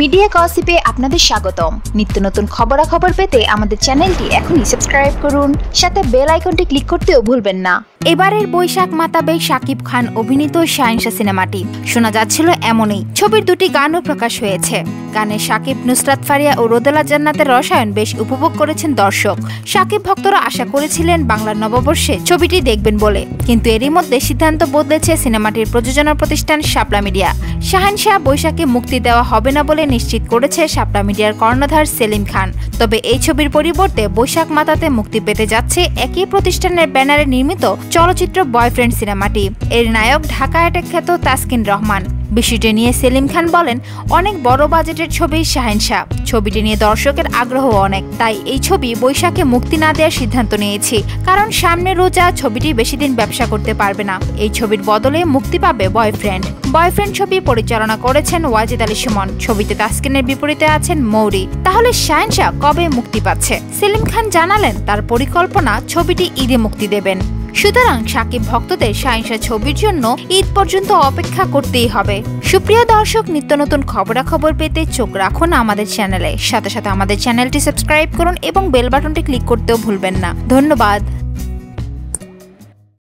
Media গসিপে আপনাদের স্বাগতম। নিত্য নতুন খবরাখবর পেতে আমাদের চ্যানেলটি এখনই সাবস্ক্রাইব করুন। সাথে বেল আইকনটি ক্লিক করতেও ভুলবেন না। এবারের বৈশাখ মাতাবে শাকিব খান অভিনীত শাহিনশা সিনেমাটি। শোনা যাচ্ছিল এমনই। ছবির দুটি গানও প্রকাশ হয়েছে। গানে শাকিব, নুসরাত ফারিয়া ও রোদেলা জান্নাতের রসায়ন বেশ উপভোগ করেছেন দর্শক। শাকিব ভক্তরা আশা করেছিলেন বাংলার নববর্ষে ছবিটি দেখবেন বলে। কিন্তু এরই মধ্যে সিদ্ধান্ত বদলেছে সিনেমাটির প্রযোজনা প্রতিষ্ঠান শাপলা মিডিয়া। শাহেনশাহ বৈশাখে মুক্তি দেওয়া হবে না বলে নিশ্চিত করেছে শাপলা মিডিয়ার কর্ণধার সেলিম খান। তবে এই ছবির পরিবর্তে বৈশাখ মাতাতে মুক্তি পেতে যাচ্ছে একই প্রতিষ্ঠানের ব্যানারে নির্মিত চলচ্চিত্র বয়ফ্রেন্ড সিনেমাটি। এর নায়ক ঢাকা অ্যাটাক খ্যাত তাসকিন রহমান। বিষয়টি নিয়ে সেলিম খান বলেন, অনেক বড় বাজেটের ছবি শাহেনশাহ ছবিটি নিয়ে দর্শকের আগ্রহ অনেক, তাই এই ছবি বৈশাখে মুক্তি না দেওয়ার সিদ্ধান্ত নিয়েছি। কারণ সামনে রোজা ছবিটি বেশি দিন ব্যবসা করতে পারবে না। এই ছবির বদলে মুক্তি পাবে বয়ফ্রেন্ড। বয়ফ্রেন্ড ছবি পরিচালনা করেছেন ওয়াজিদ আলী সুমন। ছবিতে তাসকিনের বিপরীতে আছেন মৌরি। তাহলে শাহেনশাহ কবে মুক্তি পাচ্ছে? সেলিম খান জানালেন, তার পরিকল্পনা ছবিটি ঈদে মুক্তি দেবেন। সুতরাং সাকিব ভক্তদের সাইন্সা ছবির জন্য ঈদ পর্যন্ত অপেক্ষা করতেই হবে। সুপ্রিয় দর্শক, নিত্য নতুন খবরাখবর পেতে চোখ রাখুন আমাদের চ্যানেলে। সাথে সাথে আমাদের চ্যানেলটি সাবস্ক্রাইব করুন এবং বেল বাটনটি ক্লিক করতেও ভুলবেন না। ধন্যবাদ।